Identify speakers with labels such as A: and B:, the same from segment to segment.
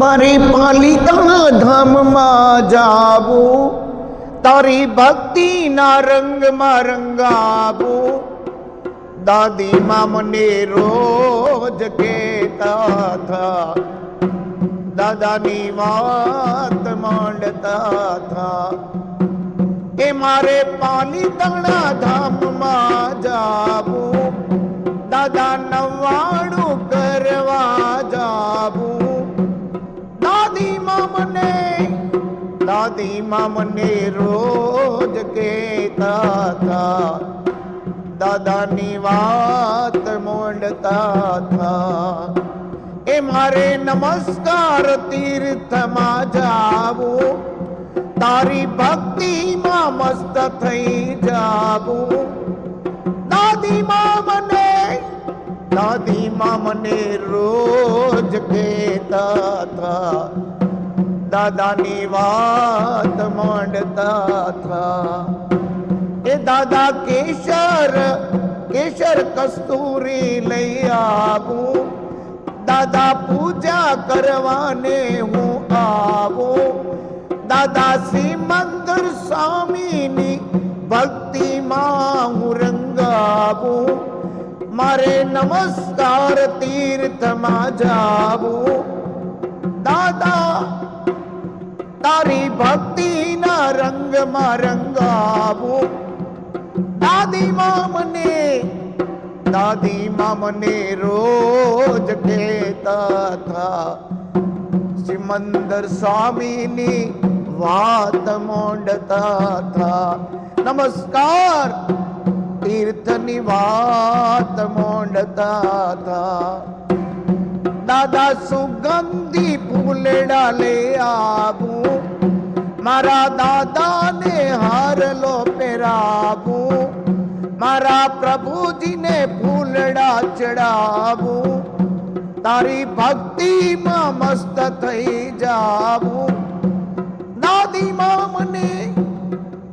A: મારે પાલિતા ધામમાં જાવું તારી ભક્તિના રંગમાં રંગાવું દાદીમાં મને રોજ કહેતા થા દાદાની વાત માંડતા થા કે મારે પાલિતાણા ધામમાં જાવું દાદા નવાણું કરવા જાવું દાદીમાં મને દાદીમાં મને રોજ કહેતા થા દાદાની વાત મોંડતા થા એ મારે નમસ્કાર તીર્થમાં જાવું તારી ભક્તિમાં મસ્ત થઈ જાવું દાદીમાં મને દાદીમાં મને રોજ કહેતા થા દાદાની વાત માંડતા થા એ દાદા કેસર કેસર કસ્તુરી લઈ આવું દાદા પૂજા કરવાને હું આવું દાદા શ્રી મંદર સ્વામીની ભક્તિમાં હું રંગાવું મારે નમસ્કાર તીર્થમાં જાવું દાદા તારી ભક્તિના રંગમાં દાદી દાદીમાં મને દાદીમાં મને રોજ કહેતા થા સિમંદર સ્વામીની વાત મોંડતા થા નમસ્કાર, તીર્થની વાત મોંડતા થા દાદા સુગંધી ફૂલડા લે આવું મારા દાદાને હારલો પહેરાવું. મારા પ્રભુજીને ફૂલડા ચડાવું. તારી ભક્તિમાં મસ્ત થઈ જાવું. દાદીમાં મને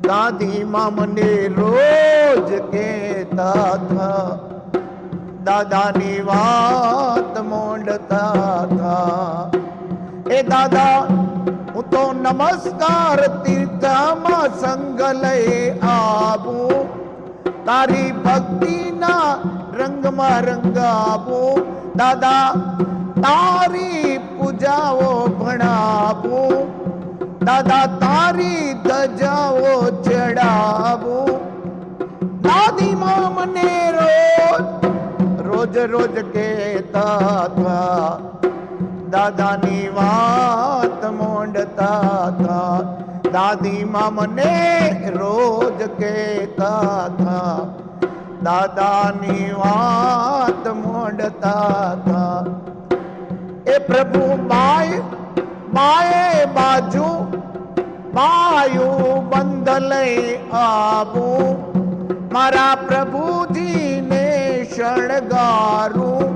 A: દાદીમાં મને રોજ કહેતા થા દાદાની વાત મોંડતા હતા એ દાદા, હું તો નમસ્કાર તીર્થમાં સંગ લઈ આવું તારી ભક્તિના રંગમાં રંગાવું દાદા, તારી પૂજાઓ ભણાવું. દાદા, તારી ધજાઓ ચડાવું. દાદીમાં મને રોજ रोज रोज के था, दादा नी वात मोंडता था, दादी माँ मने रोज के था, दादा नी वात मोंडता था। ए प्रभु, माए माए बाजू पायू बंधल आबू, मारा प्रभु जी ने ஷணகாரும்